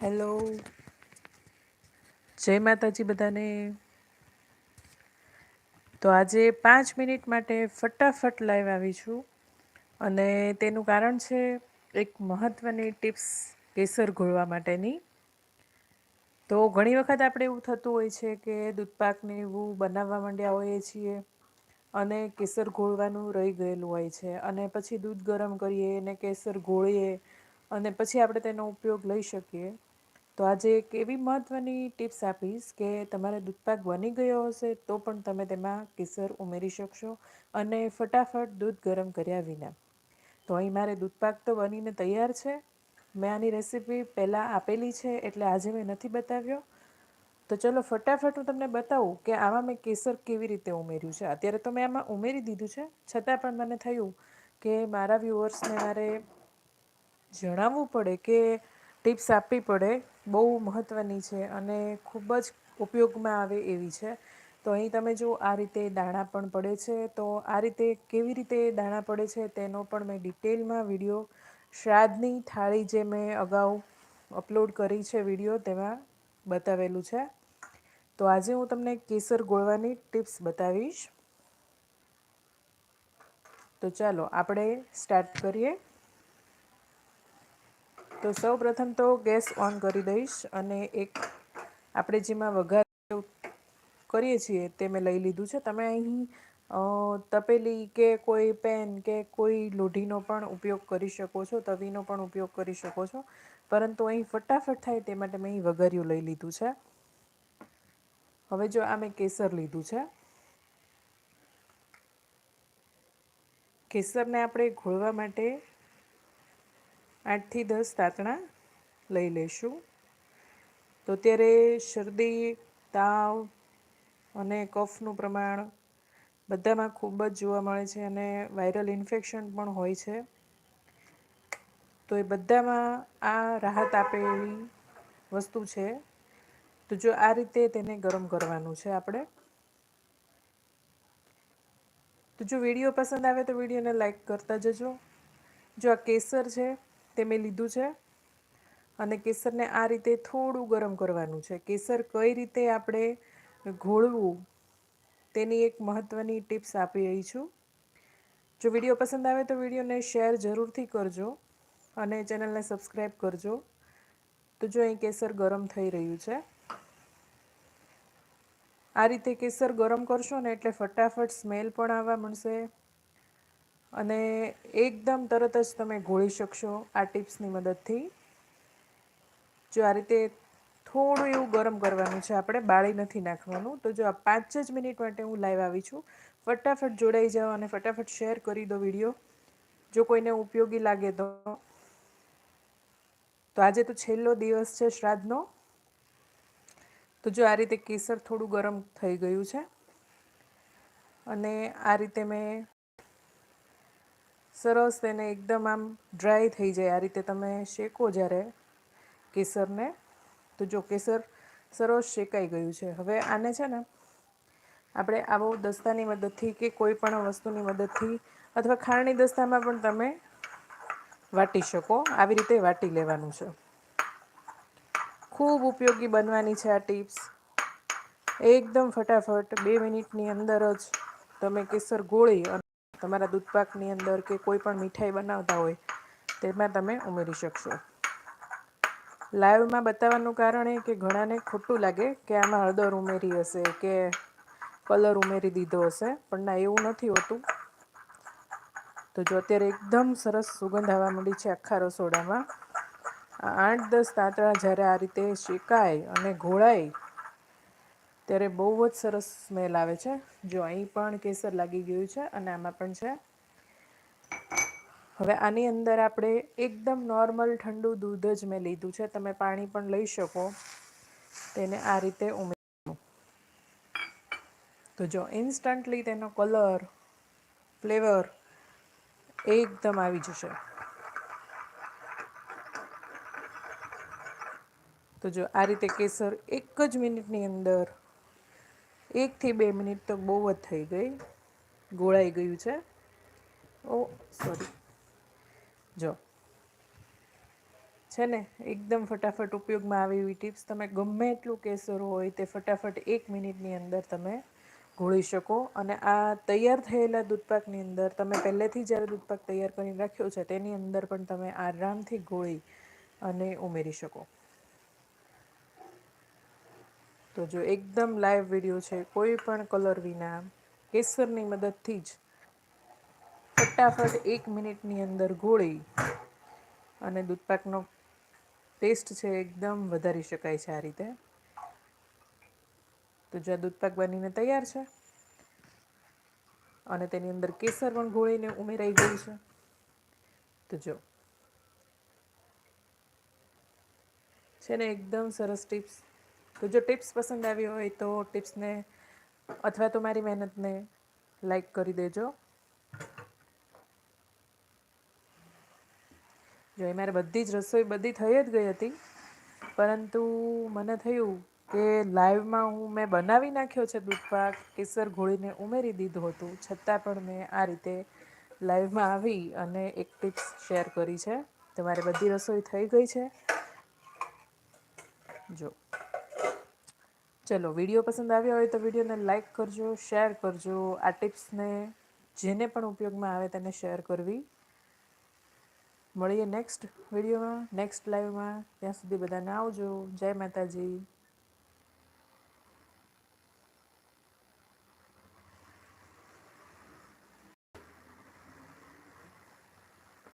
Hello. જય માતાજી બધાને. તો આજે પાંચ મિનિટ માટે ફટાફટ લાઈવ આવી છું. અને તેનું કારણ છે એક મહત્ત્વની ટિપ્સ કેસર ઘોળવા માટેની. તો ઘણી વખત આપણે એવું થતું હોય છે કે દૂધપાકને એવું બનાવવા માંડ્યા હોઈએ છીએ અને કેસર ઘોળવાનું રહી ગયેલું હોય છે. અને પછી દૂધ ગરમ કરીએ અને કેસર ઘોળીએ અને પછી આપણે તેનો ઉપયોગ લઈ શકીએ. તો આજે એક એવી મહત્ત્વની ટિપ્સ આપીશ કે તમારે દૂધપાક બની ગયો હશે તો પણ તમે તેમાં કેસર ઉમેરી શકશો અને ફટાફટ દૂધ ગરમ કર્યા વિના. તો અહીં મારે દૂધપાક તો બનીને તૈયાર છે. મેં આની રેસીપી પહેલાં આપેલી છે એટલે આજે મેં નથી બતાવ્યો. તો ચલો ફટાફટ હું તમને બતાવું કે આમાં મેં કેસર કેવી રીતે ઉમેર્યું છે. અત્યારે તો મેં આમાં ઉમેરી દીધું છે. છતાં પણ મને થયું કે મારા વ્યૂઅર્સને મારે જણાવવું પડે કે ટિપ્સ આપવી પડે બહુ મહત્ત્વની છે અને ખૂબ જ ઉપયોગમાં આવે એવી છે. તો અહીં તમે જો આ રીતે દાણા પણ પડે છે, તો આ રીતે કેવી રીતે દાણા પડે છે તેનો પણ મેં ડિટેલમાં વીડિયો શ્રાદ્ધની થાળી જે મેં અગાઉ અપલોડ કરી છે વીડિયો તેમાં બતાવેલું છે. તો આજે હું તમને કેસર ગોળવાની ટિપ્સ બતાવીશ. તો ચાલો આપણે સ્ટાર્ટ કરીએ. તો સૌ પ્રથમ તો ગેસ ઓન કરી દઈશ અને એક આપણે જેમાં વઘાર કરીએ છીએ તે મેં લઈ લીધું છે. તમે અહીં તપેલી કે કોઈ પેન કે કોઈ લોઢીનો પણ ઉપયોગ કરી શકો છો, તવીનો પણ ઉપયોગ કરી શકો છો. પરંતુ અહીં ફટાફટ થાય તે માટે મેં અહીં વઘાર્યું લઈ લીધું છે. હવે જો આ મેં કેસર લીધું છે. કેસરને આપણે ઘોળવા માટે આઠથી દસ તાતણા લઈ લઈશું તો અત્યારે શરદી, તાવ અને કફનું પ્રમાણ બધામાં ખૂબ જ જોવા મળે છે અને વાયરલ ઇન્ફેક્શન પણ હોય છે. તો એ બધામાં આ રાહત આપે એવી વસ્તુ છે. તો જો આ રીતે તેને ગરમ કરવાનું છે આપણે. તો જો વીડિયો પસંદ આવે તો વિડીયોને લાઈક કરતા જજો. જો આ કેસર છે મેં લીધું છે. અને કેસરને આ રીતે થોડું ગરમ કરવાનું છે. કેસર કઈ રીતે આપણે ઘોળવું તેની એક મહત્ત્વની ટિપ્સ આપી રહી છું. જો વીડિયો પસંદ આવે તો વિડીયોને શેર જરૂરથી કરજો અને ચેનલને સબસ્ક્રાઈબ કરજો. તો જો અહીં કેસર ગરમ થઈ રહ્યું છે. આ રીતે કેસર ગરમ કરશો ને એટલે ફટાફટ સ્મેલ પણ આવવા મળશે અને એકદમ તરત જ તમે ઘોળી શકશો આ ટિપ્સની મદદથી. જો આ રીતે થોડું એવું ગરમ કરવાનું છે, આપણે બાળી નથી નાખવાનું, તો જો આ પાંચ જ મિનિટ માટે હું લાઈવ આવી છું. ફટાફટ જોડાઈ જાઓ અને ફટાફટ શેર કરી દો વીડિયો. જો કોઈને ઉપયોગી લાગે તો. તો આજે તો છેલ્લો દિવસ છે શ્રાદ્ધનો. તો જો આ રીતે કેસર થોડું ગરમ થઈ ગયું છે. અને આ રીતે મેં સરસ તેને એકદમ આમ ડ્રાય થઈ જાય. આ રીતે તમે શેકો જ્યારે કેસરને, તો જો કેસર સરસ શેકાઈ ગયું છે. હવે આને છે ને આપણે આવો દસ્તાની મદદથી કે કોઈ પણ વસ્તુની મદદથી અથવા ખાંડની દસ્તામાં પણ તમે વાટી શકો. આવી રીતે વાટી લેવાનું છે. ખૂબ ઉપયોગી બનવાની છે આ ટિપ્સ. એકદમ ફટાફટ બે મિનિટની અંદર જ તમે કેસર ગોળી તમારા દૂધપાકની અંદર કે કોઈ પણ મીઠાઈ બનાવતા હોય, તેમાં તમે ઉમેરી શકશો. લાઈવમાં બતાવવાનું કારણ એ કે ઘણાને ખોટું લાગે કે આમાં હળદર ઉમેરી હશે કે કલર ઉમેરી દીધો હશે, પણ ના, એવું નથી હોતું. તો જો અત્યારે એકદમ સરસ સુગંધ આવવા મળી છે આખા રસોડામાં. આઠ દસ તાંતણા જ્યારે આ રીતે શેકાય અને ઘોળાય ત્યારે બહુ જ સરસ સ્મેલ આવે છે. જો અહીં પણ કેસર લાગી ગયું છે અને આમાં પણ છે. હવે આની અંદર આપણે એકદમ નોર્મલ ઠંડુ દૂધ જ મેં લીધું છે. તમે પાણી પણ લઈ શકો. તેને આ રીતે ઉમેરવું તો જો ઇન્સ્ટન્ટલી તેનો કલર ફ્લેવર એકદમ આવી જશે. તો જો આ રીતે કેસર એક જ મિનિટની અંદર એકથી બે મિનિટ તો બહુ જ થઈ ગઈ. ગોળાઈ ગયું છે. ઓ સોરી જો. છે ને, એકદમ ફટાફટ ઉપયોગમાં આવે એવી ટિપ્સ. તમે ગમે એટલું કેસર હોય તે ફટાફટ એક મિનિટની અંદર તમે ઘોળી શકો. અને આ તૈયાર થયેલા દૂધપાકની અંદર તમે પહેલેથી જ્યારે દૂધપાક તૈયાર કરીને રાખ્યો છે, તેની અંદર પણ તમે આરામથી ગોળી અને ઉમેરી શકો. તો જો એકદમ લાઈવ વીડિયો છે, કોઈ પણ કલર વિના, કેસરની મદદથી જ ફટાફટ એક મિનિટની અંદર ગોળી અને દૂધપાકનો ટેસ્ટ છે એકદમ વધારી શકાય છે આ રીતે. તો જો આ દૂધપાક બનીને તૈયાર છે અને તેની અંદર કેસર પણ ગોળીને ઉમેરાઈ ગયું છે. તો જો છે ને એકદમ સરસ ટિપ્સ તો જો ટિપ્સ પસંદ આવી હોય તો ટિપ્સને અથવા તો મારી મહેનતને લાઈક કરી દેજો. જો એ મારે બધી જ રસોઈ બધી થઈ જ ગઈ હતી, પરંતુ મને થયું કે લાઈવમાં હું મેં બનાવી નાખ્યો છે દૂધપાક કેસર ઘોળીને ઉમેરી દીધું હતું. છતાં પણ મેં આ રીતે લાઈવમાં આવી અને એક ટિપ્સ શેર કરી છે. તમારે બધી રસોઈ થઈ ગઈ છે. જો. ચલો, વીડિયો પસંદ આવ્યો હોય તો વિડીયોને લાઈક કરજો, શેર કરજો. આ ટિપ્સને જેને પણ ઉપયોગમાં આવે તેને શેર કરવી. મળીએ નેક્સ્ટ વિડીયોમાં, નેક્સ્ટ લાઈવમાં. ત્યાં સુધી બધાને આવજો. જય માતાજી.